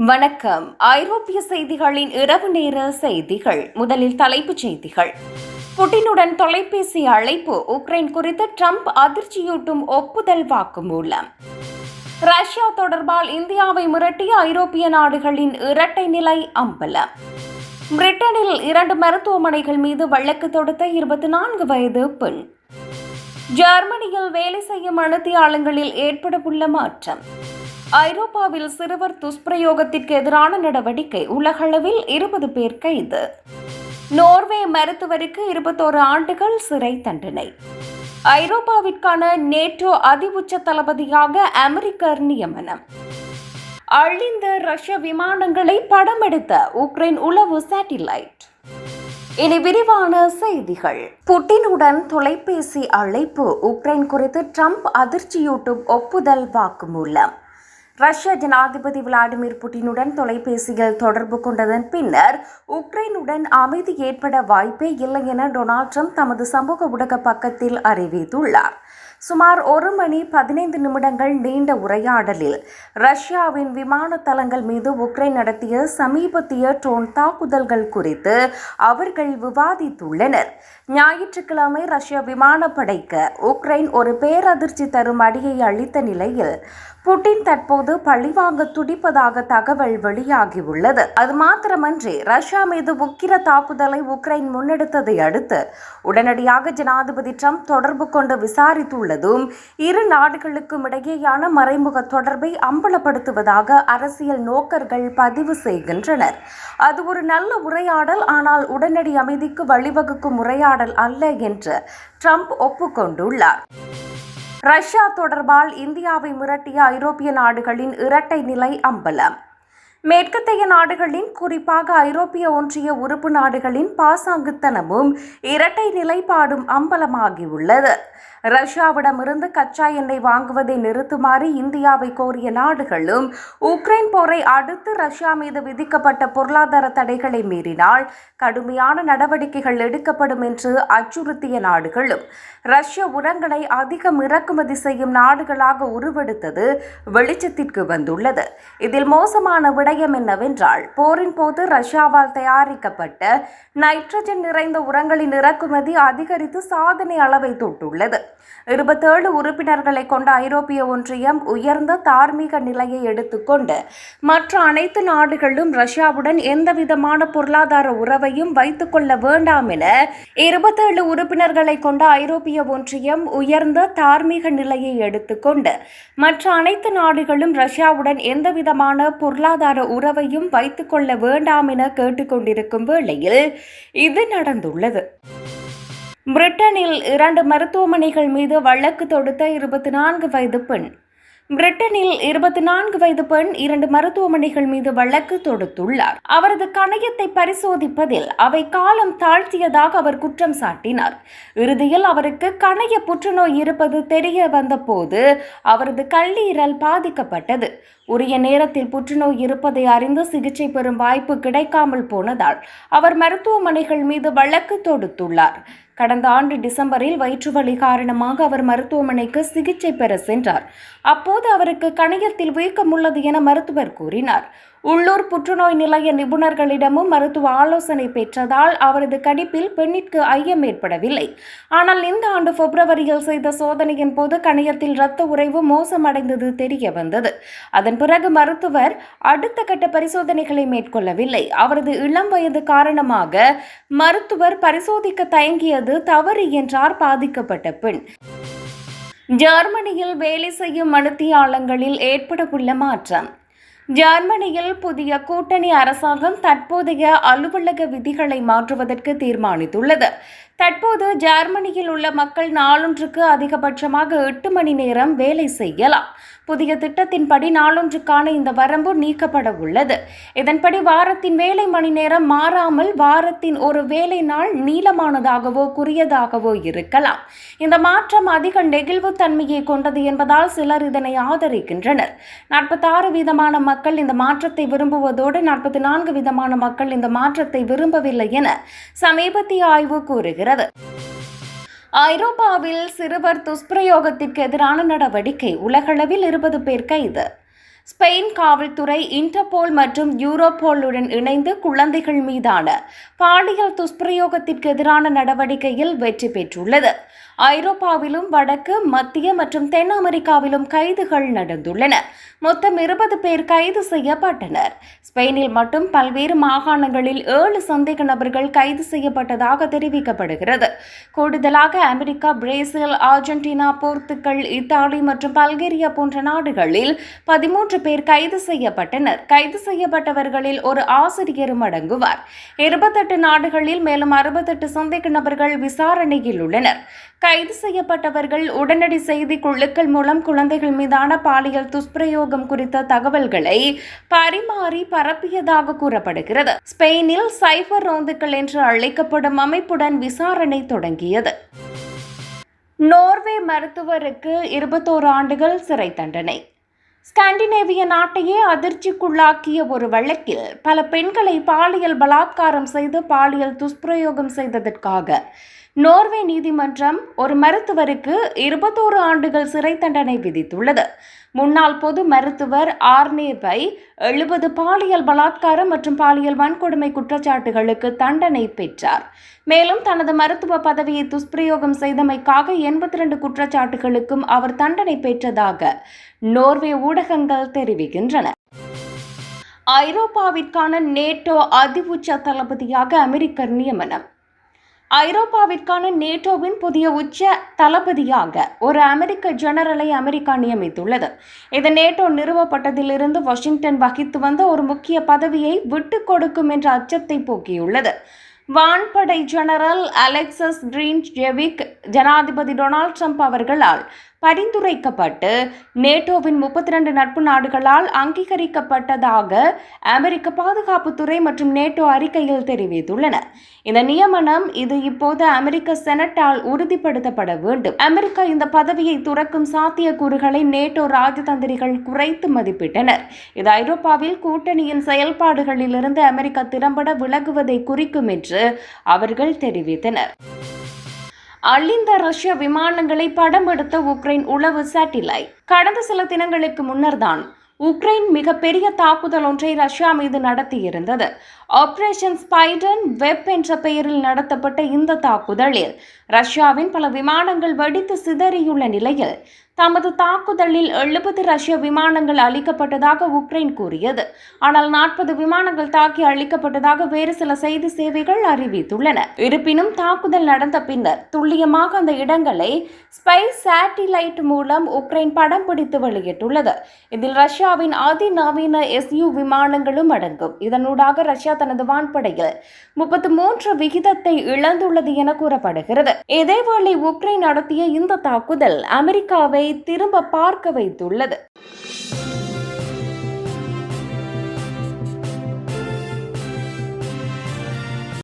வணக்கம். ஐரோப்பிய செய்திகளின் இரவு நேர செய்திகள். முதலில் தலைப்புச் செய்திகள். புட்டினுடன் தொலைபேசி அழைப்பு. உக்ரைன் குறித்து ட்ரம்ப் அதிர்ச்சியூட்டும் ஒப்புதல் வாக்குமூலம். ரஷ்யா தொடர்பால் இந்தியாவை மிரட்டிய ஐரோப்பிய நாடுகளின் இரட்டை நிலை அம்பலம். பிரிட்டனில் இரண்டு மருத்துவமனைகள் மீது வழக்கு தொடுத்த இருபத்தி நான்கு வயது பெண். ஜெர்மனியில் வேலை செய்யும் அணுத்தியாளங்களில் ஏற்படவுள்ள மாற்றம். ஐரோப்பாவில் சிறுவர் துஷ்பிரயோகத்திற்கு எதிரான நடவடிக்கை உலகளவில் இருபது பேர் கைது. நோர்வே மருத்துவருக்கு இருபத்தோரு ஆண்டுகள் சிறை தண்டனை. ஐரோப்பாவிற்கான நேட்டோ அதிஉச்ச தளபதியாக அமெரிக்கர் நியமனம். அழிந்த ரஷ்ய விமானங்களை படமெடுத்த உக்ரைன் உளவு சேட்டிலைட். இனி விரிவான செய்திகள். புட்டினுடன் தொலைபேசி அழைப்பு. உக்ரைன் குறித்து ட்ரம்ப் அதிர்ச்சியூட்டும் ஒப்புதல் வாக்குமூலம். ரஷ்ய ஜனாதிபதி விளாடிமிர் புட்டினுடன் தொலைபேசியில் தொடர்பு கொண்டதன் பின்னர் உக்ரைனுடன் அமைதி ஏற்பட வாய்ப்பே இல்லை என டொனால்ட் ட்ரம்ப் தமது சமூக ஊடக பக்கத்தில் அறிவித்துள்ளார். சுமார் ஒரு மணி பதினைந்து நிமிடங்கள் நீண்ட உரையாடலில் ரஷ்யாவின் விமான தளங்கள் மீது உக்ரைன் நடத்திய சமீபத்திய ட்ரோன் தாக்குதல்கள் குறித்து அவர்கள் விவாதித்துள்ளனர். ஞாயிற்றுக்கிழமை ரஷ்ய விமானப்படைக்கு உக்ரைன் ஒரு பேரதிர்ச்சி தரும் அடியை அளித்த நிலையில் புட்டின் தற்போது பழிவாங்க துடிப்பதாக தகவல் வெளியாகியுள்ளது. அது மாத்திரமன்றி ரஷ்யா மீது உக்கிர தாக்குதலை உக்ரைன் முன்னெடுத்ததை அடுத்து உடனடியாக ஜனாதிபதி ட்ரம்ப் தொடர்பு கொண்டு விசாரித்துள்ளதும் இரு நாடுகளுக்கும் இடையேயான மறைமுக தொடர்பை அம்பலப்படுத்துவதாக அரசியல் நோக்கர்கள் பதிவு செய்கின்றனர். அது ஒரு நல்ல உரையாடல் ஆனால் உடனடி அமைதிக்கு வழிவகுக்கும் உரையாடல் அல்ல என்று ட்ரம்ப் ஒப்புக்கொண்டுள்ளார். ரஷ்யா தொடர்பால் இந்தியாவை மிரட்டிய ஐரோப்பிய நாடுகளின் இரட்டை நிலை அம்பலம். மேற்கத்தைய நாடுகளின் குறிப்பாக ஐரோப்பிய ஒன்றிய உறுப்பு நாடுகளின் பாசாங்குத்தனமும் இரட்டை நிலைப்பாடும் அம்பலமாகியுள்ளது. ரஷ்யாவிடமிருந்து கச்சா எண்ணெய் வாங்குவதை நிறுத்துமாறு இந்தியாவை கோரிய நாடுகளும் உக்ரைன் போரை அடுத்து ரஷ்யா மீது விதிக்கப்பட்ட பொருளாதார தடைகளை மீறினால் கடுமையான நடவடிக்கைகள் எடுக்கப்படும் என்று அச்சுறுத்திய நாடுகளும் ரஷ்ய உரங்களை அதிகம் இறக்குமதி செய்யும் நாடுகளாக உருவெடுத்தது வெளிச்சத்திற்கு வந்துள்ளது. இதில் மோசமான விடயம் என்னவென்றால் போரின் போது ரஷ்யாவால் தயாரிக்கப்பட்ட நைட்ரஜன் நிறைந்த உரங்களின் இறக்குமதி அதிகரித்து சாதனை அளவை தொட்டுள்ளது. இருபத்தேழு உறுப்பினர்களை கொண்ட ஐரோப்பிய ஒன்றியம் உயர்ந்த தார்மீக நிலையை எடுத்துக்கொண்டு மற்ற அனைத்து நாடுகளும் ரஷ்யாவுடன் எந்தவிதமான பொருளாதார உறவையும் வைத்துக் கொள்ள வேண்டாம் என இருபத்தேழு உறுப்பினர்களை கொண்ட ஐரோப்பிய ஒன்றியம் உயர்ந்த தார்மீக நிலையை எடுத்துக்கொண்டு மற்ற அனைத்து நாடுகளும் ரஷ்யாவுடன் எந்தவிதமான பொருளாதார உறவையும் வைத்துக்கொள்ள வேண்டாம் என கேட்டுக்கொண்டிருக்கும் வேளையில் இது நடந்துள்ளது. பிரிட்டனில் இரண்டு மருத்துவமனைகள் மீது வழக்கு தொடுத்த இருபத்தி நான்கு வயது பெண் பிரிட்டனில் இருபத்தி நான்கு வயது பெண் இரண்டு மருத்துவமனைகள் மீது வழக்கு தொடுத்துள்ளார். அவரது கணையத்தை பரிசோதிப்பதில் அவை காலம் தாழ்த்தியதாக அவர் குற்றம் சாட்டினார். இறுதியில் அவருக்கு கணைய புற்றுநோய் இருப்பது தெரிய வந்தபோது அவரது கல்லீரல் பாதிக்கப்பட்டது. உரிய நேரத்தில் புற்றுநோய் இருப்பதை அறிந்து சிகிச்சை பெறும் வாய்ப்பு கிடைக்காமல் போனதால் அவர் மருத்துவமனைகள் மீது வழக்கு தொடுத்துள்ளார். கடந்த ஆண்டு டிசம்பரில் வயிற்றுவலி காரணமாக அவர் மருத்துவமனைக்கு சிகிச்சை பெற சென்றார். அப்போது அவருக்கு கணையத்தில் வீக்கம் உள்ளது என மருத்துவர் கூறினார். உள்ளூர் புற்றுநோய் நிலைய நிபுணர்களிடமும் மருத்துவ ஆலோசனை பெற்றதால் அவரது கணிப்பில் பெண்ணிற்கு ஐயம் ஏற்படவில்லை. ஆனால் இந்த ஆண்டு பிப்ரவரியில் செய்த சோதனையின் போது கணையத்தில் இரத்த உறைவு மோசமடைந்தது தெரிய வந்தது அதன் பிறகு மருத்துவர் அடுத்த கட்ட பரிசோதனைகளை மேற்கொள்ளவில்லை. அவரது இளம் வயது காரணமாக மருத்துவர் பரிசோதிக்க தயங்கியது தவறு என்றார் பாதிக்கப்பட்ட பெண். ஜெர்மனியில் வேலை செய்யும் மனுத்தியாளங்களில் ஏற்படவுள்ள மாற்றம். ஜெர்மனியில் புதிய கூட்டணி அரசாங்கம் தற்போதைய அலுவலக விதிகளை மாற்றுவதற்கு தீர்மானித்துள்ளது. தற்போது ஜெர்மனியில் உள்ள மக்கள் நாளொன்றுக்கு அதிகபட்சமாக எட்டு மணி நேரம் வேலை செய்யலாம். புதிய திட்டத்தின்படி நாளொன்றுக்கான இந்த வரம்பு நீக்கப்பட உள்ளது. இதன்படி வாரத்தின் வேலை மணி நேரம் மாறாமல் வாரத்தின் ஒரு வேலை நாள் நீளமானதாகவோ குறுகியதாகவோ இருக்கலாம். இந்த மாற்றம் அதிக நெகிழ்வு தன்மையை கொண்டது என்பதால் சிலர் இதனை ஆதரிக்கின்றனர். நாற்பத்தாறு வீதமான மக்கள் இந்த மாற்றத்தை விரும்புவதோடு நாற்பத்தி நான்கு விதமான மக்கள் இந்த மாற்றத்தை விரும்பவில்லை என சமீபத்திய ஆய்வு கூறுகிறது. ஐரோப்பாவில் சிறுவர் துஷ்பிரயோகத்திற்கு எதிரான நடவடிக்கை உலகளவில் இருபது பேர் கைது. ஸ்பெயின் காவல்துறை இன்டர்போல் மற்றும் யூரோபோலுடன் இணைந்து குழந்தைகள் மீதான பாலியல் துஷ்பிரயோகத்திற்கு எதிரான நடவடிக்கையில் வெற்றி பெற்றுள்ளது. ஐரோப்பாவிலும் வடக்கு மத்திய மற்றும் தென் அமெரிக்காவிலும் கைதுகள் நடந்துள்ளன. மொத்தம் இருபது பேர் கைது செய்யப்பட்டனர். ஸ்பெயினில் மட்டும் பல்வேறு மாகாணங்களில் ஏழு சந்தேக நபர்கள் கைது செய்யப்பட்டதாக தெரிவிக்கப்படுகிறது. கூடுதலாக America Brazil Argentina Portugal Italy மற்றும் பல்கேரியா போன்ற நாடுகளில் பதிமூன்று பேர் கைது செய்யப்பட்டனர். கைது செய்யப்பட்டவர்களில் ஒரு ஆசிரியரும் அடங்குவார். இருபத்தெட்டு நாடுகளில் மேலும் அறுபத்தெட்டு சந்தேக நபர்கள் விசாரணையில் உள்ளனர். கைது செய்யப்பட்டவர்கள் உடனடி செய்தி குழுக்கள் மூலம் குழந்தைகள் மீதான பாலியல் துஷ்பிரயோகம் குறித்த தகவல்களை பரிமாறி பரப்பியதாக கூறப்படுகிறது. ஸ்பெயினில் சைபர் ரோந்துக்கள் என்று அழைக்கப்படும் அமைப்புடன் விசாரணை தொடங்கியது. நோர்வே மருத்துவருக்கு இருபத்தோரு ஆண்டுகள் சிறை தண்டனை. ஸ்காண்டினேவிய நாட்டையே அதிர்ச்சிக்குள்ளாக்கிய ஒரு வழக்கில் பல பெண்களை பாலியல் பலாத்காரம் செய்து பாலியல் துஷ்பிரயோகம் செய்ததற்காக நோர்வே நீதிமன்றம் ஒரு மருத்துவருக்கு இருபத்தோரு ஆண்டுகள் சிறை தண்டனை விதித்துள்ளது. முன்னாள் பொது மருத்துவர் ஆர்னேவை எழுபது பாலியல் பலாத்காரம் மற்றும் பாலியல் வன்கொடுமை குற்றச்சாட்டுகளுக்கு தண்டனை பெற்றார். மேலும் தனது மருத்துவ பதவியை துஷ்பிரயோகம் செய்தமைக்காக எண்பத்தி ரெண்டு குற்றச்சாட்டுகளுக்கும் அவர் தண்டனை பெற்றதாக நோர்வே ஊடகங்கள் தெரிவிக்கின்றன. ஐரோப்பாவிற்கான நேட்டோ அதிஉச்ச தளபதியாக அமெரிக்கர் நியமனம். ஐரோப்பாவிற்கான நேட்டோவின் புதிய உச்ச தளபதியாக ஒரு அமெரிக்க ஜெனரலை அமெரிக்கா நியமித்துள்ளது. இது நேட்டோ நிறுவப்பட்டதிலிருந்து வாஷிங்டன் வகித்து வந்த ஒரு முக்கிய பதவியை விட்டு கொடுக்கும் என்ற அச்சத்தை போக்கியுள்ளது. வான்படை ஜெனரல் அலெக்சஸ் கிரீன் ஜெவிக் ஜனாதிபதி டொனால்ட் ட்ரம்ப் அவர்களால் பரிந்துரைக்கப்பட்டு நேட்டோவின் முப்பத்தி ரெண்டு நட்பு நாடுகளால் அங்கீகரிக்கப்பட்டதாக அமெரிக்க பாதுகாப்புத்துறை மற்றும் நேட்டோ அறிக்கையில் தெரிவித்துள்ளன. இந்த நியமனம் இது இப்போது அமெரிக்க செனட்டால் உறுதிப்படுத்தப்பட வேண்டும். அமெரிக்கா இந்த பதவியை துறக்கும் சாத்தியக்கூறுகளை நேட்டோ ராஜதந்திரிகள் குறைத்து மதிப்பிட்டனர். இது ஐரோப்பாவில் கூட்டணியின் செயல்பாடுகளிலிருந்து அமெரிக்கா திறம்பட விலகுவதை குறிக்கும் என்று அவர்கள் தெரிவித்தனர். அழிந்த ரஷ்ய விமானங்களை படம் எடுத்த உக்ரைன் உளவு சேட்டிலைட். கடந்த சில தினங்களுக்கு முன்னர்தான் உக்ரைன் மிகப்பெரிய தாக்குதல் ஒன்றை ரஷ்யா மீது நடத்தியிருந்தது. ஆபரேஷன் ஸ்பைடன் வெப் என்ற பெயரில் நடத்தப்பட்ட இந்த தாக்குதலில் ரஷ்யாவின் பல விமானங்கள் வெடித்து சிதறியுள்ள நிலையில் தமது தாக்குதலில் எழுபது ரஷ்ய விமானங்கள் அளிக்கப்பட்டதாக உக்ரைன் கூறியது. ஆனால் நாற்பது விமானங்கள் தாக்கி அழிக்கப்பட்டதாக வேறு சில செய்தி சேவைகள் அறிவித்துள்ளன. இருப்பினும் தாக்குதல் நடந்த பின்னர் துல்லியமாக அந்த இடங்களை ஸ்பைஸ் சேட்டிலைட் மூலம் உக்ரைன் படம் பிடித்து வெளியிட்டுள்ளது. இதில் ரஷ்யாவின் அதிநவீன எஸ்யூ விமானங்களும் அடங்கும். இதனூடாக ரஷ்யா தனது வான்படையில் முப்பத்து மூன்று விகிதத்தை இழந்துள்ளது என கூறப்படுகிறது. இதேவேளை உக்ரைன் நடத்திய இந்த தாக்குதல் அமெரிக்காவை திரும்ப பார்க்க வைத்துள்ளது.